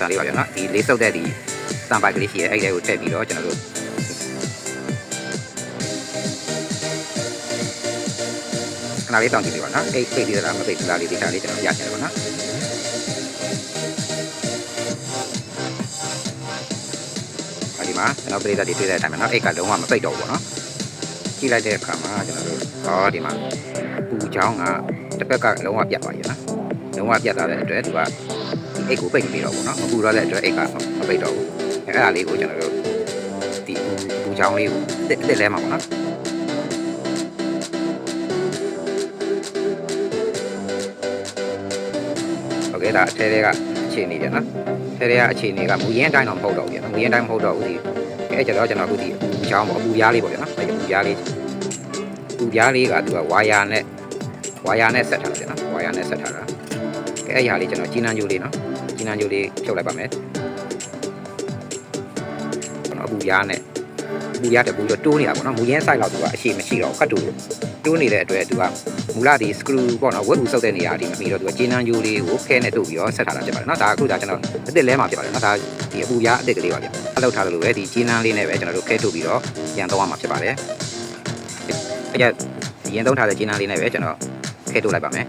စံလေးပါဗျာနော်ဒီလေးစုပ်တဲ့ဒီစံပိုက်ကလေးရှိရဲအဲ့ဒီကိုထည့်ပြီးတော့ကျွန်တော်တို့ခဏလေးတောင်းကြည့်ပြပါနော်အိတ်ပိတ်ပြီးတော့မပိတ်ဘူးလားလေးဒီခါလေးကျွန်တော်ရချင်တယ်ပါနော်အဲဒီမှာကျွန်တော်ပြိတ္တတွေတွေ့တဲ့အတိုင်းမှာနော်အိတ်ကလုံးဝမပိတ်တော့ဘူးပေါ့နော်ကြည့်လိုက်တဲ့အခါမှာကျွန်တော်တို့ဟောဒီမှာပူချောင်းကတစ်ဖက်ကလုံးဝပြတ်သွားပြီနော် လုံးဝပြတ်သွားတဲ့အတွက်သူက အိတ်ကိုပိတ်မပြီးတော့ဘူးเนาะမပူတော့တဲ့အတွက်အိတ်ကမပိတ်တော့ဘူးအဲ့ဒါလေးကိုကျွန်တော်တို့ဒီပူချောင်းလေးကိုတစ်တစ်လဲမှာပေါ့နော်โอเคဒါအထဲတွေကအခြေအနေပြနော်အထဲတွေကအခြေအနေကမူရင်းအတိုင်းတော့မဟုတ်တော့ဘူးပြနော်မူရင်းအတိုင်းမဟုတ်တော့ဘူးဒီအဲ့ကျတော့ကျွန်တော်အခုဒီပူချောင်းပေါ့အပူပြားလေးပေါ့ပြနော်အဲ့ဒီပူပြားလေးပူပြားလေးကသူကဝါယာနဲ့ဝါယာနဲ့ဆက်ထားတာပြနော်ဝါယာနဲ့ဆက်ထားတာ ကဲအဲ့ဒီဟာလေးကျွန်တော်ကြီးနှမ်းကြိုးလေးနော်ကျင်းနှံကြိုးလေးဖြုတ်လိုက်ပါမယ်ကျွန်တော်အပူရားနဲ့အပူရားတပူတော့တိုးနေတာပေါ့နော်မူရင်း site လောက်သူကအရှိမရှိတော့ခတ်တူတိုးနေတဲ့အတွက်သူကမူလဒီ screw ပေါ့နော်ဝက်ဘူးဆုပ်တဲ့နေရာဒီမပြီးတော့သူကကျင်းနှံကြိုးလေးကိုခဲနဲ့တုပ်ပြီးတော့ဆက်ထားတာဖြစ်ပါတယ်နော်ဒါအခုဒါကျွန်တော်အစ်စ်လဲမှာဖြစ်ပါတယ်နော်ဒါဒီအပူရားအစ်စ်ကလေးပါဗျအလောက်ထားတယ်လို့ပဲဒီကျင်းနှံလေးနဲ့ပဲကျွန်တော်တို့ခဲတုပ်ပြီးတော့ပြန်သုံးရမှာဖြစ်ပါတယ်အဲ့ကျရင်သုံးထားတဲ့ကျင်းနှံလေးနဲ့ပဲကျွန်တော်ခဲတုပ်လိုက်ပါမယ်